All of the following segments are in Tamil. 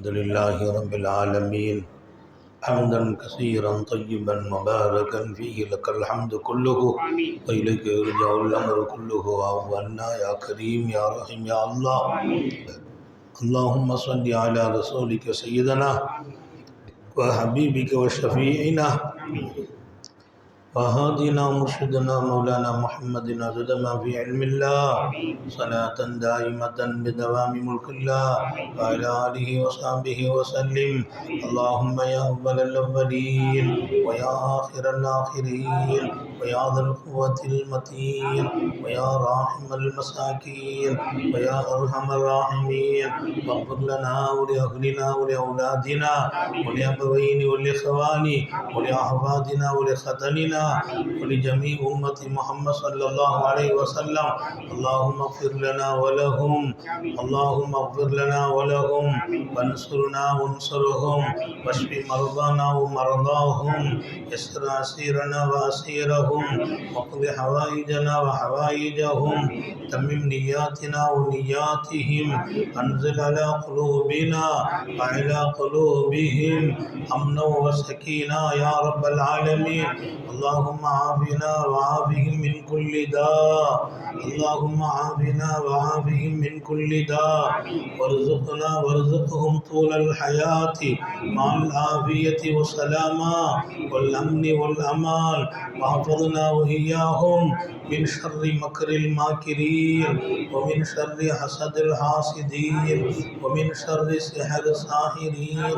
الحمد لله رب العالمين حمدا كثيرا طيبا مباركا فيه لك الحمد كله وإليك يرجع الأمر كله وعنا يا كريم يا رحيم يا الله. اللهم صل على رسولك سيدنا وحبيبك وشفيعنا. وهادنا مرشدنا مولانا محمد عدد ما في علم الله صلاة دائمة بدوام ملك الله وعلى آله وصحبه وسلم اللهم يا أول الأولين ويا آخر الآخرين ويا ذا القوة المتين، ويا راحم المساكين، ويا أرحم الراحمين. واغفر لنا ولأهلنا ولأولادنا، ولأبوين ولإخوان ولأحفادنا ولختننا ولجميع أمة محمد صلى الله عليه وسلم. اللهم اغفر لنا ولهم، اللهم اغفر لنا ولهم. وانصرنا وانصرهم، واشف مرضانا ومرضاهم. يسر أسيرنا وأسيرهم واقض حوائجنا وحوائجهم تمم نياتنا ونياتهم أنزل على قلوبنا وعلى قلوبهم أمنا وسكينا يا رب العالمين. اللهم عافنا وعافهم من كل داء. اللهم عافنا وعافهم من كل داء. وارزقنا وارزقهم طول الحياة مع العافية والسلامة والأمن والأمان. واحفظنا وإياهم من شر مكر الماكرين ومن شر حسد الحاسدين ومن شر سحر الساحرين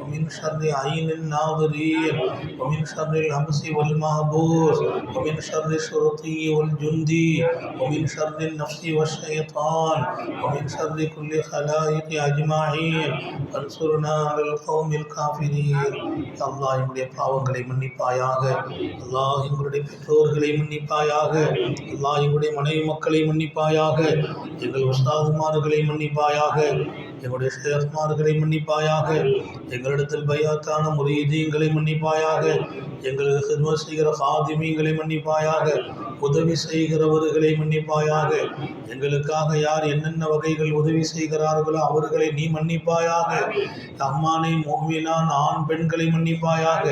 ومن شر عين الناظرين ومن شر الهمس والمهبوس ومن شر الشرطي والجندي ومن شر النفس والشيطان ومن شر كل خلائق أجمعين فانصرنا على القوم الكافرين يا الله எங்களுடைய பாவங்களை மன்னிப்பாயாக அல்லாஹ் எங்களுடைய பெற்றோர்களை மன்னிப்பாயாக எல்லா எங்களுடைய மனைவி மக்களை மன்னிப்பாயாக எங்கள் உஸ்தாதுமார்களை மன்னிப்பாயாக எங்களுடைய ஷேஃப்மார்களை மன்னிப்பாயாக. எங்களிடத்தில் பையாத்தான முறையீதியங்களை மன்னிப்பாயாக. எங்களுக்கு ஹிதமத் செய்கிற சாதிமியங்களை மன்னிப்பாயாக. உதவி செய்கிறவர்களை மன்னிப்பாயாக. எங்களுக்காக யார் என்னென்ன வகைகள் உதவி செய்கிறார்களோ அவர்களை நீ மன்னிப்பாயாக. அம்மானை மோமினான் ஆண் பெண்களை மன்னிப்பாயாக.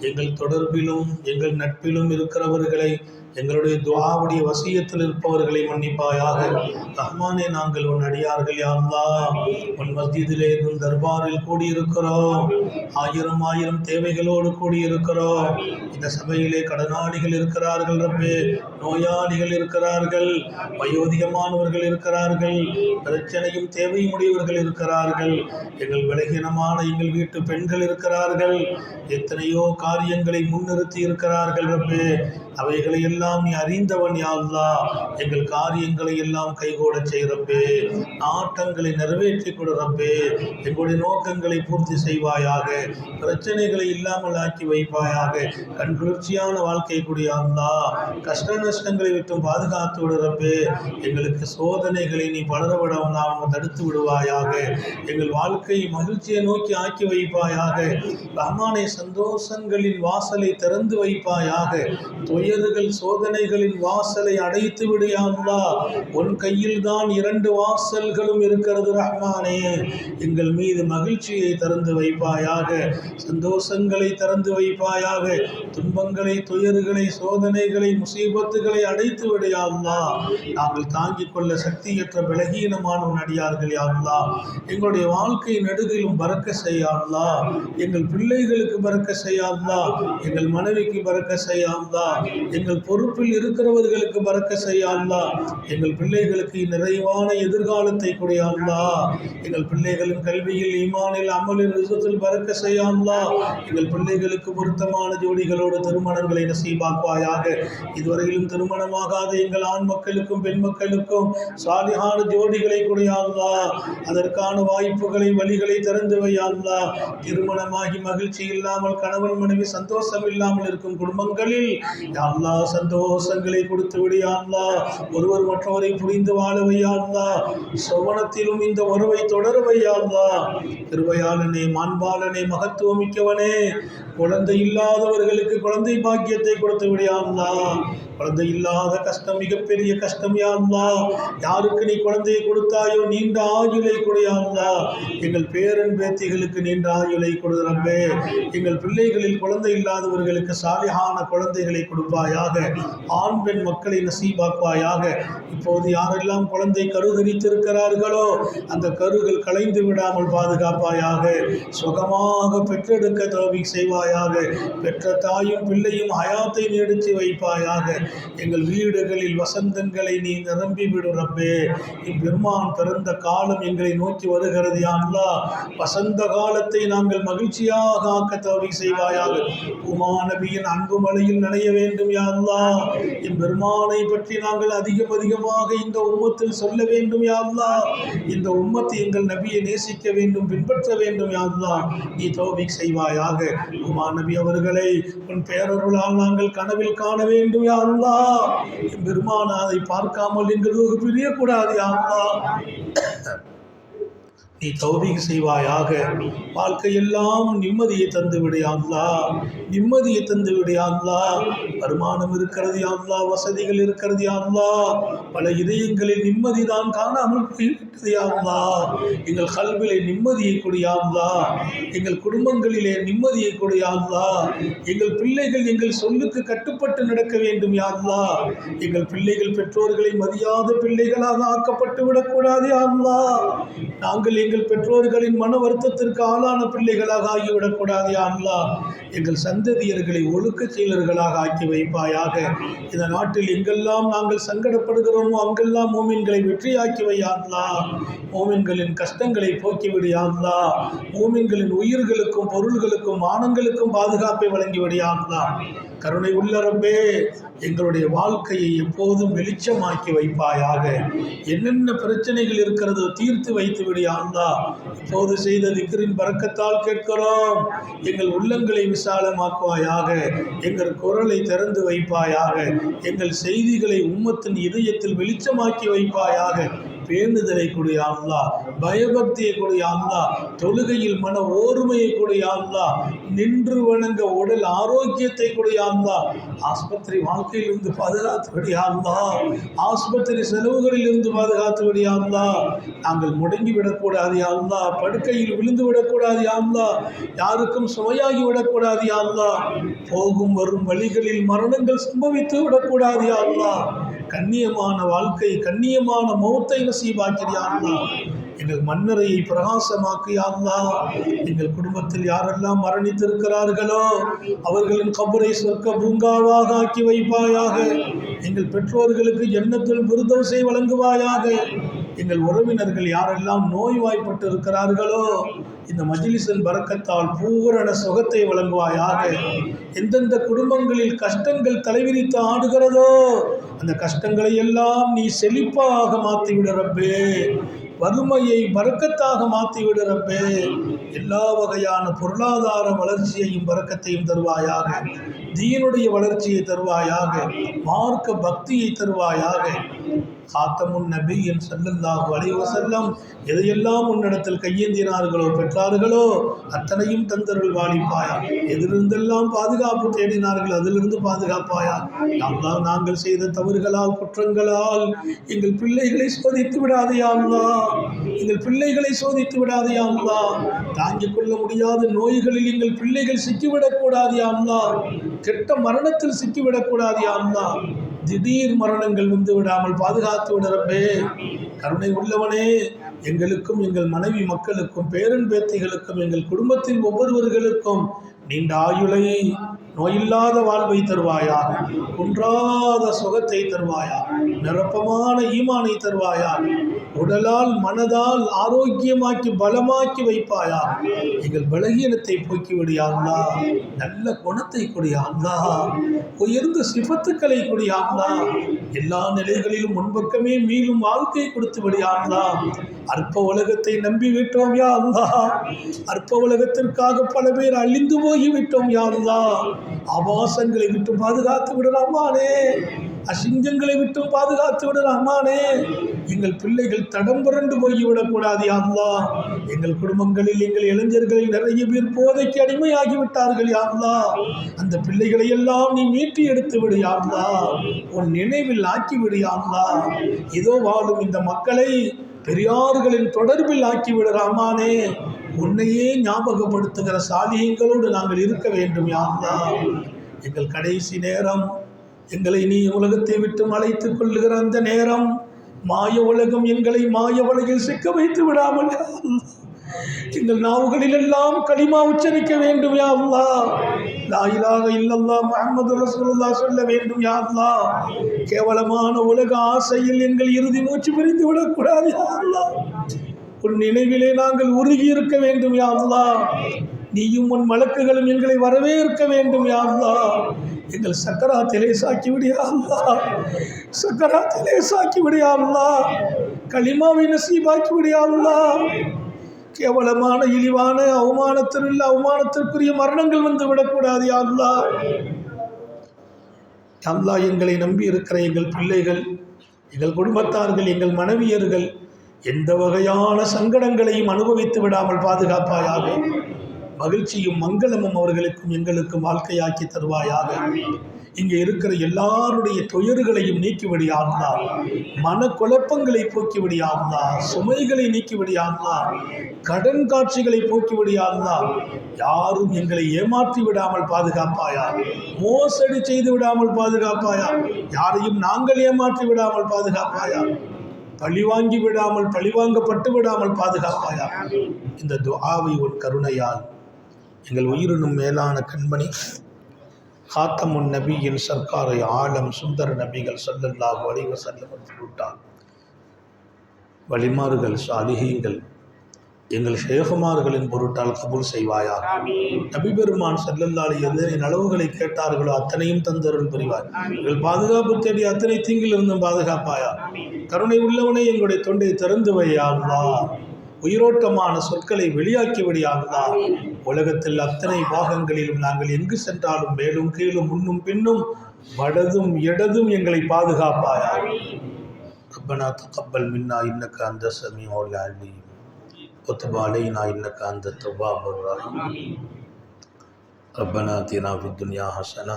எங்கள் தொடர்பிலும் எங்கள் நட்பிலும் இருக்கிறவர்களை எங்களுடைய துவாவுடைய வசியத்தில் இருப்பவர்களை மன்னிப்பாயாக. ரஹ்மானே நாங்கள் உன் அடியார்கள் யாருந்தா உன் மஸ்ஜிதிலே உன் தர்பாரில் கூடியிருக்கிறோம். ஆயிரம் ஆயிரம் தேவைகளோடு கூடியிருக்கிறோம். இந்த சபையிலே கடனாளிகள் இருக்கிறார்கள் ரப்பே. நோயாளிகள் இருக்கிறார்கள். வயோதிகமானவர்கள் இருக்கிறார்கள். பிரச்சனையும் தேவையும் உடையவர்கள் இருக்கிறார்கள். எங்கள் விலகினமான எங்கள் வீட்டு பெண்கள் இருக்கிறார்கள். எத்தனையோ காரியங்களை முன்னிறுத்தி இருக்கிறார்கள் ரப்பே. அவைகளை எல்லாம் நீ அறிந்தவன் யாழ்லா எங்கள் காரியங்களை எல்லாம் கைகூட செய்கிறப்பே நாட்டங்களை நிறைவேற்றி கொடுறப்பே எங்களுடைய நோக்கங்களை பூர்த்தி செய்வாயாக. பிரச்சனைகளை இல்லாமல் ஆக்கி வைப்பாயாக. கண் குளிர்ச்சியான வாழ்க்கை கூடியாந்தா கஷ்ட நஷ்டங்களை விட்டும் பாதுகாத்து விடுறப்பே எங்களுக்கு சோதனைகளை நீ பலர விடாமல் தடுத்து விடுவாயாக. எங்கள் வாழ்க்கையை மகிழ்ச்சியை நோக்கி ஆக்கி வைப்பாயாக. ரஹ்மானை சந்தோஷங்களின் வாசலை திறந்து வைப்பாயாக. துயர்கள் சோதனைகளின் வாசலை அடைத்து விடியாங்களா உன் கையில் தான் இரண்டு வாசல்களும் இருக்கிறது ரஹ்மானே. எங்கள் மீது மகிழ்ச்சியை திறந்து வைப்பாயாக சந்தோஷங்களை திறந்து வைப்பாயாக துன்பங்களை துயர்களை சோதனைகளை முசீபத்துகளை அடைத்து விடையாங்களா நாங்கள் தாங்கிக் கொள்ள சக்தியற்ற விலகீனமான உன் அடியார்கள் யாருலா எங்களுடைய வாழ்க்கை நெடுகிலும் பறக்க செய்யாங்களா எங்கள் பிள்ளைகளுக்கு பறக்க செய்யாங்களா எங்கள் மனைவிக்கு பறக்க செய்யாங்களா எங்கள் பொறுப்பில் இருக்கிறவர்களுக்கு பறக்க செய்யாங்களா எங்கள் பிள்ளைகளுக்கு நிறைவான எதிர்காலத்தை கொடையாங்களா எங்கள் பிள்ளைகளின் கல்வியில் ஈமானில் அமலில் ரிசத்தில் பறக்க செய்யாங்களா எங்கள் பிள்ளைகளுக்கு பொருத்தமான ஜோடிகளோடு திருமணங்களை நசீபாக்குவாயாக. இதுவரையிலும் திருமணமாகாத எங்கள் ஆண் மக்களுக்கும் பெண் மக்களுக்கும் சாலிகான ஜோடிகளை கொடையாங்களா அதற்கான வாய்ப்புகளை வழிகளை திறந்து வையாங்களா திருமணமாகி மகிழ்ச்சி இல்லாமல் கணவன் மனைவி சந்தோஷம் இல்லாமல் இருக்கும் குடும்பங்களில் அல்லா சந்தோஷங்களை கொடுத்து விடியாங்களா ஒருவர் மற்றவரை புரிந்து வாழ சோவனத்திலும் இந்த உறவை தொடர திருவையாளனே கிருபையாளனே மாண்பாளனே மகத்துவமிக்கவனே. குழந்தை இல்லாதவர்களுக்கு குழந்தை பாக்கியத்தை கொடுத்து விடியாங்களா குழந்தை இல்லாத கஷ்டம் மிகப்பெரிய கஷ்டம் யா யாருக்கு நீ குழந்தையை கொடுத்தாயோ நீண்ட ஆயுளை கொடையா எங்கள் பேரன் பேத்திகளுக்கு நீண்ட ஆயுளை கொடு ரப்பே. எங்கள் பிள்ளைகளில் குழந்தை இல்லாதவர்களுக்கு சாலிகான குழந்தைகளை கொடுப்பாயாக. ஆண் பெண் மக்களை நசீபாக்குவாயாக. இப்போது யாரெல்லாம் குழந்தை கருகரித்திருக்கிறார்களோ அந்த கருகள் கலைந்து விடாமல் பாதுகாப்பாயாக சுகமாக பெற்றெடுக்க தோவி செய்வாயாக பெற்ற தாயும் பிள்ளையும் ஹயாத்தை நீடித்து வைப்பாயாக. எங்கள் வீடுகளில் வசந்தங்களை நீ நிரம்பி விடு ரப்பே. இப்பெருமான் பிறந்த காலம் எங்களை நோக்கி வருகிறது. யா வசந்த காலத்தை நாங்கள் மகிழ்ச்சியாக ஆக்க தவறி செய்வாயாக. உமா நபியின் அன்பு மலையில் நனைய வேண்டும் யா இப்பெருமானை பற்றி நாங்கள் அதிகம் அதிகமாக இந்த உம்மத்தில் சொல்ல வேண்டும் யா இந்த உம்மத்தை எங்கள் நபியை நேசிக்க வேண்டும் பின்பற்ற வேண்டும் யா நீ தோவிக் செய்வாயாக. மாணவி அவர்களை உன் பேரருளால் நாங்கள் கனவில் காண வேண்டும் யா பெருமானா அதை பார்க்காமல் எங்களுக்கு பிரியக்கூடாது யா நீ தௌபிக் செய்வாயாக. வாழ்க்கையெல்லாம் நிம்மதியை தந்து விடையாங்களா நிம்மதியை தந்து விடையாங்களா வருமானம் இருக்கிறது யாங்களா வசதிகள் இருக்கிறது யாங்களா பல இதயங்களில் நிம்மதி தான் காணாமல் போய்விட்டது யாங்களா எங்கள் கல்விலே நிம்மதியை கொடியாங்களா எங்கள் குடும்பங்களிலே நிம்மதியை கொடியாங்களா எங்கள் பிள்ளைகள் எங்கள் சொல்லுக்கு கட்டுப்பட்டு நடக்க வேண்டும் யாங்களா எங்கள் பிள்ளைகள் பெற்றோர்களை மதியாத பிள்ளைகளாக ஆக்கப்பட்டு விடக்கூடாது யாங்களா நாங்கள் எங்கள் பெற்றோர்களின் மன வருத்தத்திற்கு ஆளான பிள்ளைகளாக ஆகிவிடக்கூடாது யா எங்கள் சந்ததியர்களை ஒழுக்கச் செயலர்களாக ஆக்கி வைப்பாயாக. இந்த நாட்டில் எங்கெல்லாம் நாங்கள் சங்கடப்படுகிறோமோ அங்கெல்லாம் மூமின்களை வெற்றியாக்கி வையாங்களா மூமின்களின் கஷ்டங்களை போக்கிவிடு மூமின்களின் உயிர்களுக்கும் பொருள்களுக்கும் மானங்களுக்கும் பாதுகாப்பை வழங்கிவிடு கருணை உள்ளரம்பே எங்களுடைய வாழ்க்கையை எப்போதும் வெளிச்சமாக்கி வைப்பாயாக. என்னென்ன பிரச்சனைகள் இருக்கிறதோ தீர்த்து வைத்து விடியாந்தா இப்போது செய்த திக்கரின் பறக்கத்தால் கேட்கிறோம். எங்கள் உள்ளங்களை விசாலமாக்குவாயாக. எங்கள் குரலை திறந்து வைப்பாயாக. எங்கள் செய்திகளை உம்மத்தின் இதயத்தில் வெளிச்சமாக்கி வைப்பாயாக. பேணுதலை கொடு அல்லா பயபக்தியை கொடு அல்லா தொழுகையில் மன ஓர்மையை கொடு அல்லா நின்று வணங்க உடல் ஆரோக்கியத்தை கொடு அல்லா ஆஸ்பத்திரி வாழ்க்கையிலிருந்து பாதுகாத்து விடு அல்லா ஆஸ்பத்திரி செலவுகளில் இருந்து பாதுகாத்து விடு அல்லா நாங்கள் முடங்கி விடக்கூடாது யா அல்லா படுக்கையில் விழுந்து விடக்கூடாது யா அல்லா யாருக்கும் சுவையாகி விடக்கூடாது யா அல்லா போகும் வரும் வழிகளில் மரணங்கள் சம்பவித்து விடக்கூடாது யா அல்லா கண்ணியமான வாழ்க்கை கண்ணியமான மௌத்தை நசீபாக்கிறியாங்களா எங்கள் மண்ணறையை பிரகாசமாக்கியாங்களா எங்கள் குடும்பத்தில் யாரெல்லாம் மரணித்திருக்கிறார்களோ அவர்களின் கபரை சொர்க்க பூங்காவாக ஆக்கி வைப்பாயாக. எங்கள் பெற்றோர்களுக்கு எண்ணத்தில் விருதோசை வழங்குவாயாக. எங்கள் உறவினர்கள் யாரெல்லாம் நோய்வாய்ப்பட்டு இருக்கிறார்களோ இந்த மஜிலிசன் பறக்கத்தால் பூரண சுகத்தை வழங்குவாயாக. எந்தெந்த குடும்பங்களில் கஷ்டங்கள் தலைவிரித்து ஆடுகிறதோ அந்த கஷ்டங்களை எல்லாம் நீ செழிப்பாக மாற்றி ரப்பே. வறுமையை பறக்கத்தாக மாற்றி விடு எல்லா வகையான பொருளாதார வளர்ச்சியையும் பறக்கத்தையும் தருவாயாக. தீனுடைய வளர்ச்சியை தருவாயாக மார்க்க பக்தியை தருவாயாக. காத்தமுன் நபியின் ஸல்லல்லாஹு அலைஹி செல்லம் எதையெல்லாம் உன்னிடத்தில் கையேந்தினார்களோ பெற்றார்களோ அத்தனையும் தந்தர்கள் வாழிப்பாயா எதிலிருந்தெல்லாம் பாதுகாப்பு தேடினார்கள் அதிலிருந்து பாதுகாப்பாயா. நாம் நாங்கள் செய்த தவறுகளால் குற்றங்களால் எங்கள் பிள்ளைகளை சோதித்து விடாதே எங்கள் பிள்ளைகளை சோதித்து விடாதே தாங்கிக் கொள்ள முடியாத நோய்களில் எங்கள் பிள்ளைகள் சிக்கிவிடக்கூடாது அல்லாஹ். கெட்ட மரணத்தில் சிக்கிவிடக்கூடாது அல்லாஹ். திடீர் மரணங்கள் வந்து விடாமல் பாதுகாத்து விடறப்பே கருணை உள்ளவனே எங்களுக்கும் எங்கள் மனைவி மக்களுக்கும் பேரன் பேத்திகளுக்கும் எங்கள் குடும்பத்தின் ஒவ்வொருவர்களுக்கும் நீண்ட ஆயுளை நோயில்லாத வாழ்வை தருவாயா குன்றாத சுகத்தை தருவாயா நிரப்பமான ஈமானை தருவாயா உடலால் மனதால் ஆரோக்கியமாக்கி பலமாக்கி வைப்பாயா? எங்கள் பலகீனத்தை போக்கிவிடியாங்களா நல்ல குணத்தை கொடியாங்களா உயர்ந்த சிபத்துக்களை கொடியாங்களா எல்லா நிலைகளிலும் முன்பக்கமே மீளும் வாழ்க்கை கொடுத்து விடியாங்களா அற்ப உலகத்தை நம்பி விட்டோம் யாருந்தா அற்ப உலகத்திற்காக பல பேர் அழிந்து போய் விட்டோம் யாருந்தா ஆபாசங்களை விட்டு பாதுகாத்து விடலாமானே அசிங்கங்களை விட்டும் பாதுகாத்து விடு ரஹ்மானே. எங்கள் பிள்ளைகள் தடம் புரண்டு போய்விடக்கூடாது யா எங்கள் குடும்பங்களில் எங்கள் இளைஞர்களில் நிறைய பேர் போதைக்கு அடிமையாகி விட்டார்கள் அந்த பிள்ளைகளை எல்லாம் நீ மீட்டி எடுத்து விடு யா உன் நினைவில் ஆக்கி விடு ஏதோ வாழும் இந்த மக்களை பெரியார்களின் தொடர்பில் ஆக்கி விடு ரஹ்மானே. உன்னையே ஞாபகப்படுத்துகிற சாதியங்களோடு நாங்கள் இருக்க வேண்டும் யா எங்கள் கடைசி நேரம் எங்களை நீ உலகத்தை விட்டு அழைத்துக் கொள்ளுகிற அந்த நேரம். மாய உலகம் எங்களை மாய உலகில் சிக்க வைத்து விடாமல் எங்கள் நாவுகளில் எல்லாம் களிமா உச்சரிக்க வேண்டும் யா லாயிலாக இல்லல்லா முகமது ரசூலுல்லா சொல்ல வேண்டும் யா கேவலமான உலக ஆசையில் எங்கள் இறுதி மூச்சு பிரிந்து விடக்கூடாது யா உன் நினைவிலே நாங்கள் உருகி இருக்க வேண்டும் யா நீயும் உன் மலக்குகளும் எங்களை வரவேற்க வேண்டும் யா எங்கள் சக்கராத்திலே சாக்கி விடியா சக்கராத்திலே சாக்கி விடியா களிமாவை நசீபாக்கி விடியா கேவலமான இழிவான அவமானத்திற்கு அவமானத்திற்குரிய மரணங்கள் வந்து விடக்கூடாது யா அல்லாஹ் எங்களை நம்பி இருக்கிற எங்கள் பிள்ளைகள் எங்கள் குடும்பத்தார்கள் எங்கள் மனைவியர்கள் எந்த வகையான சங்கடங்களையும் அனுபவித்து விடாமல் பாதுகாப்பாயாக. மகிழ்ச்சியும் மங்களமும் அவர்களுக்கும் எங்களுக்கும் வாழ்க்கையாக்கி தருவாயாக. இங்கே இருக்கிற எல்லாருடைய துயர்களையும் நீக்கிவிடியாங்களா? மன குழப்பங்களை போக்கிவிடியாங்களா? சுமைகளை நீக்கிவிடியாங்களா? கடன் காட்சிகளை போக்கிவிடியாங்களா? யாரும் எங்களை ஏமாற்றி விடாமல் பாதுகாப்பாயா? மோசடி செய்து விடாமல் பாதுகாப்பாயா? யாரையும் நாங்கள் ஏமாற்றி விடாமல் பாதுகாப்பாயா? பழிவாங்கி விடாமல் பழிவாங்கப்பட்டு விடாமல் பாதுகாப்பாயா? இந்த துஆவை உன் கருணையால் எங்கள் உயிரினும் மேலான கண்மணி ஹாத்தமுன் நபியின் சர்க்காரை ஆலம் சுந்தர நபிகள் சல்லல்லாஹு அலைஹி வஸல்லம் விட்டார் வழிமாறுகள் சாலிகீங்கள் எங்கள் ஷேகுமார்களின் பொருட்டால் கபூல் செய்வாயாக நபி பெருமான் செல்லல்லாலே எத்தனை நலவுகளை கேட்டார்களோ அத்தனையும் தந்தருள் புரிவார். எங்கள் பாதுகாப்பு தேடி அத்தனை தீங்கிலிருந்தும் பாதுகாப்பாயா? கருணை உள்ளவனே எங்களுடைய தொண்டை திறந்து வையாங்களா உயிரோட்டமான சொற்களை வெளியாக்கி விடியாங்களா உலகத்தில் அத்தனை பாகங்களிலும் நாங்கள் எங்கு சென்றாலும் மேலும் கீழும் முன்னும் பின்னும் வடதும் இடதும் எங்களை பாதுகாப்பாயா ربنا تقبل منا إنك أنت السميع العليم وتب علينا إنك أنت التواب الرحيم ربنا آتنا في الدنيا حسنة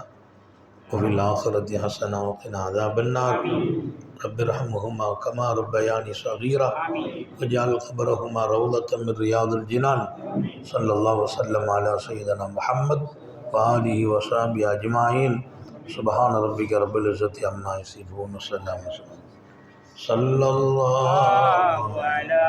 وفي الآخرة حسنة وقنا عذاب النار رب ارحمهما كما ربياني صغيرا واجعل قبرهما روضة من رياض الجنان صلى الله وسلم على سيدنا محمد وآله وصحبه أجمعين سبحان ربك رب العزة عما يصفون وسلام صلى الله على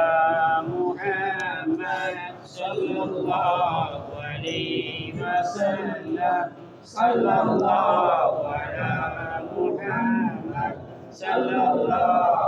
محمد صلى الله عليه وسلم صلى الله على محمد সাল্লাল্লাহু